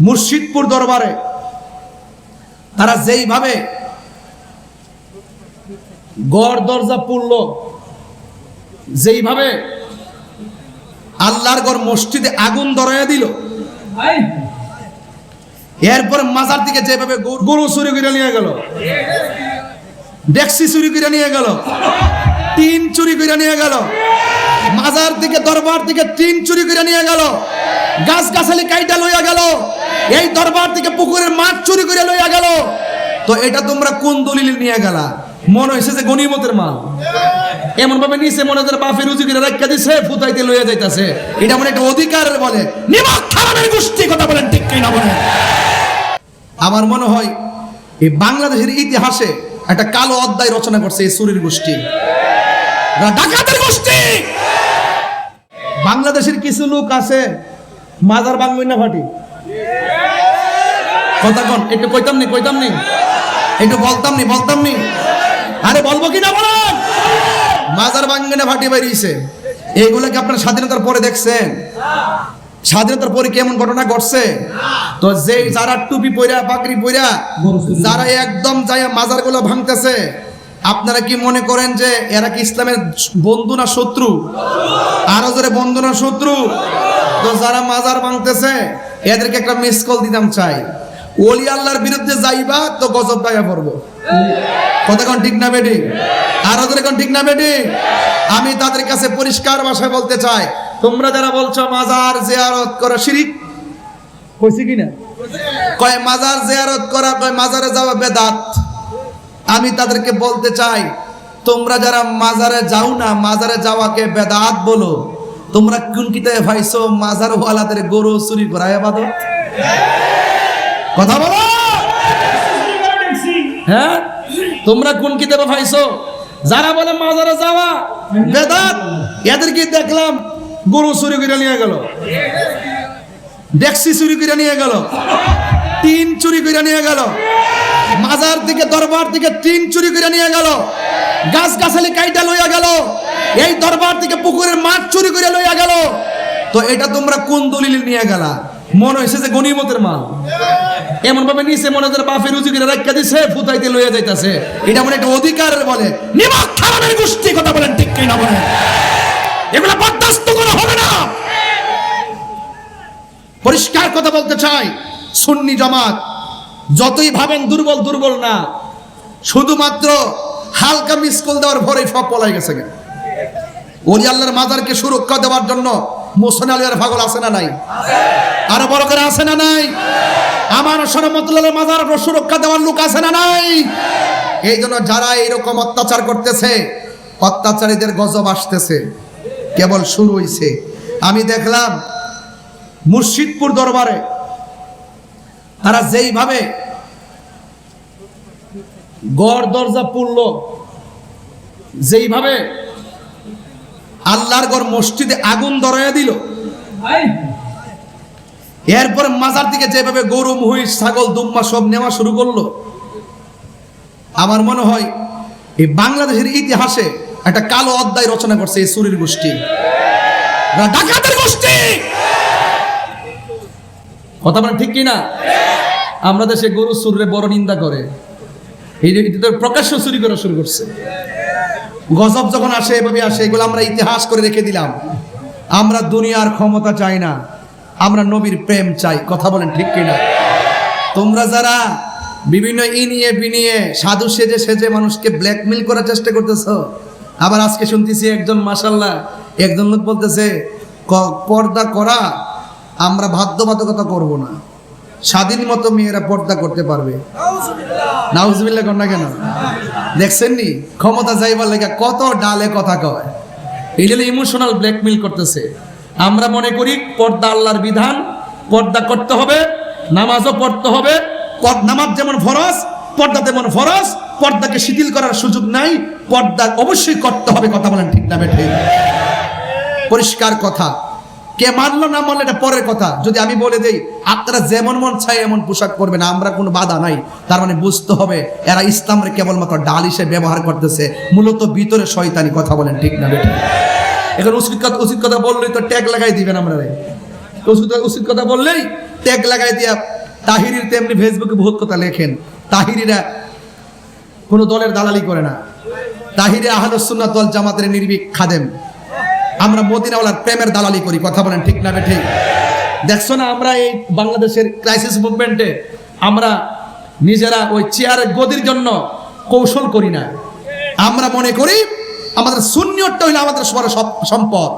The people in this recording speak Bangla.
মুর্শিদপুর দরবারে তারা যেইভাবে গড় দরজা পড়ল যেইভাবে আল্লাহর গড় মসজিদে আগুন ধরাইয়া দিল, এরপর মাজার দিকে যেভাবে গরু- গরু চুরি করে নিয়ে গেল, ডেক্সি চুরি করে নিয়ে গেল, টিন চুরি করে নিয়ে গেল, মাজার দিকে, দরবার দিকে টিন চুরি করে নিয়ে গেল, গাছ গাছালি কাইটা লইয়া গেল এই দরবার থেকে পুকুরের মাছ চুরি করে লইয়া গেল। তো এটা তোমরা কোন দলিল নিয়ে গেলা? মনে হয়েছে যে গনিমতের মাল। এমন ভাবে নিচে মনে হয় বাফে রুজি করে রাখা দিছে, ফুতাইতে লইয়া যাইতাছে। এটা মনে একটা অধিকার বলে। নিমক খারাপের গোষ্ঠী কথা বলেন, ঠিক কিনা বলেন? আমার মনে হয় এই বাংলাদেশের ইতিহাসে একটা কালো অধ্যায় রচনা করছে এই সুরির গোষ্ঠী। ডাকাতের গোষ্ঠী! বাংলাদেশের কিছু লোক আছে, মাজার বাংলা না ফাটি। একটু কইতাম নি কইতাম নি। একটু বলতাম নি বলতাম নি। আরে বলব কি না বলেন? মাজার বেরিয়েছে। কি আপনার স্বাধীনতার পরে দেখছেন। স্বাধীনতার পরে কেমন ঘটনা ঘটছে? তো যে যারা টুপি পইরা পাকড়ি পইরা, যারা একদম যাইয়া মাজারগুলো ভাঙতেছে, আপনারা কি মনে করেন যে এরা কি ইসলামের বন্ধু না শত্রু? আরও জোরে বন্ধু না শত্রু? তো যারা মাজার ভাঙতেছে এদেরকে একটা মিস কল দিতাম চাই। ওলি আল্লাহর বিরুদ্ধে যাইবা তো গজব গায়া পড়ব। কোন ঠিক না বেটি আর ওদের কোন ঠিক না বেটি আমি তাদের কাছে পরিষ্কার ভাষায় বলতে চাই, তোমরা যারা বলছো মাজার জিয়ারত করা শিরিক কইছি কি না? কয় মাজার জিয়ারত করা, কয় মাজারে যাওয়া বেদাত, আমি তাদেরকে বলতে চাই, তোমরা যারা মাজারে যাও না, মাজারে যাওয়াকে বেদাত বলো। তোমরা কোন কিতাবে ভাইছো? মাজার ওয়ালাদের গরু চুরি করা এবাদত কথা বলো। হ্যাঁ? তোমরা কোন কিতাবে পাইছো যারা বলে মাজারে যাওয়া, বেদাত, এদেরকে দেখলাম গরু চুরি করে নিয়ে গেল। ডেক্সি চুরি করে নিয়ে গেল। টিন চুরি করে নিয়ে গেল। মাজার থেকে দরবার থেকে টিন চুরি করে নিয়ে গেল। গাছ গাছালি কাইটা লইয়া গেল। এই দরবার থেকে পুকুরের মাছ চুরি করে লইয়া গেল। তো এটা তোমরা কোন দলিল নিয়ে গেলা? মনে হয়েছে যে গনিমতের মাল। এমন ভাবে নিচে মনে হয় বাফে রুজি করে রাখা দিছে, ফুতাইতে লইয়া যাইতাছে। এটা মনে একটা অধিকার বলে। নিমক খারাপের গোষ্ঠী কথা বলেন, ঠিক কিনা বলেন? এগুলো বরদাস্ত করা হবে না। পরিষ্কার কথা বলতে চাই, সুন্নি জামাত। যতই ভাবেন দুর্বল দুর্বল না, শুধুমাত্র হালকা মিসকল দেওয়ার ভরে সব পলাই গেছে। ওলি আল্লাহর মাজারকে সুরক্ষা দেওয়ার জন্য মোসন আলিয়ার পাগল আছে না নাই? আরও বড় করে আছে না নাই? আমার সরমতুল্লাহ মাজার সুরক্ষা দেওয়ার লোক আছে না নাই? এই জন্য যারা এইরকম অত্যাচার করতেছে, অত্যাচারীদের গজব আসতেছে। কেবল শুরু হইছে। আমি দেখলাম মুর্শিদপুর দরবারে তারা যেইভাবে গড় দরজা পড়ল যেইভাবে আল্লাহর গড় মসজিদে আগুন ধরাইয়া দিল, এরপর মাজার দিকে যেভাবে গরু, মহিষ, ছাগল, দুম্মা সব নেওয়া শুরু করল, আমার মনে হয় এই বাংলাদেশের ইতিহাসে একটা কালো অধ্যায় রচনা করছে এই সুরির গোষ্ঠী। গোষ্ঠী! কথা বলেন ঠিক কিনা? আমরা দেশে গরু সুরে বড় নিন্দা করে। প্রকাশ্য চুরি করা শুরু করছে। গজব যখন আসে, এভাবে আসে, এগুলো আমরা ইতিহাস করে রেখে দিলাম। আমরা দুনিয়ার ক্ষমতা চাই না, আমরা নবীর প্রেম চাই। কথা বলেন ঠিক কিনা? তোমরা যারা বিভিন্ন ইনিয়ে বিনিয়ে সাধু সেজে সেজে মানুষকে ব্ল্যাকমেল করার চেষ্টা করতেছ, আবার আজকে শুনতেছি একজন মাসাল্লাহ একজন লোক বলতেছে পর্দা করা আমরা বাধ্যবাধকতা করব না। স্বাধীন মতো মেয়েরা পর্দা করতে পারবে। নাউজবিল্লা কর না কেন? দেখছেন নি? ক্ষমতা যাইবার লেগে কত ডালে কথা কয়। এই জন্য ইমোশনাল ব্ল্যাকমেল করতেছে। আমরা মনে করি পর্দা আল্লাহর বিধান, পর্দা করতে হবে, নামাজও পড়তে হবে। নামাজ যেমন ফরজ, পর্দা তেমন ফরজ, পর্দাকে শিথিল করার সুযোগ নাই, পর্দা অবশ্যই করতে হবে, কথা বলেন ঠিক না পরিষ্কার কথা। কে মানলো না মানলো এটা পরের কথা। যদি আমি বলে দেই, আপনারা যেমন মন চাই এমন পোশাক করবেন আমরা কোনো বাধা নাই। তার মানে বুঝতে হবে, এরা ইসলামের কেবলমাত্র ডাল হিসেবে ব্যবহার করতেছে। মূলত ভিতরে শয়তানি কথা বলেন, ঠিক না বেটা এখন উচিত কথা উচিত কথা বললেই তো ট্যাগ লাগাই দিবেন আমরা। উচিত উচিত কথা বললেই ট্যাগ লাগাই দিয়া তাহিরির তেমনি ফেসবুকে বহুত কথা লেখেন। তাহিরিরা কোনো দলের দালালি করে না। তাহিরে আহলুসুন্নাত দল জামাতের নির্ভীক খাদেম। আমরা মদিনাওয়ালার প্রেমের দালালি করি, কথা বলেন ঠিক না ঠিক দেখছ না আমরা এই বাংলাদেশের ক্রাইসিস মুভমেন্টে আমরা নিজেরা ওই চেয়ারের গদির জন্য কৌশল করি না। আমরা মনে করি আমাদের শূন্যটা হইলে আমাদের সবার সব- সম্পদ।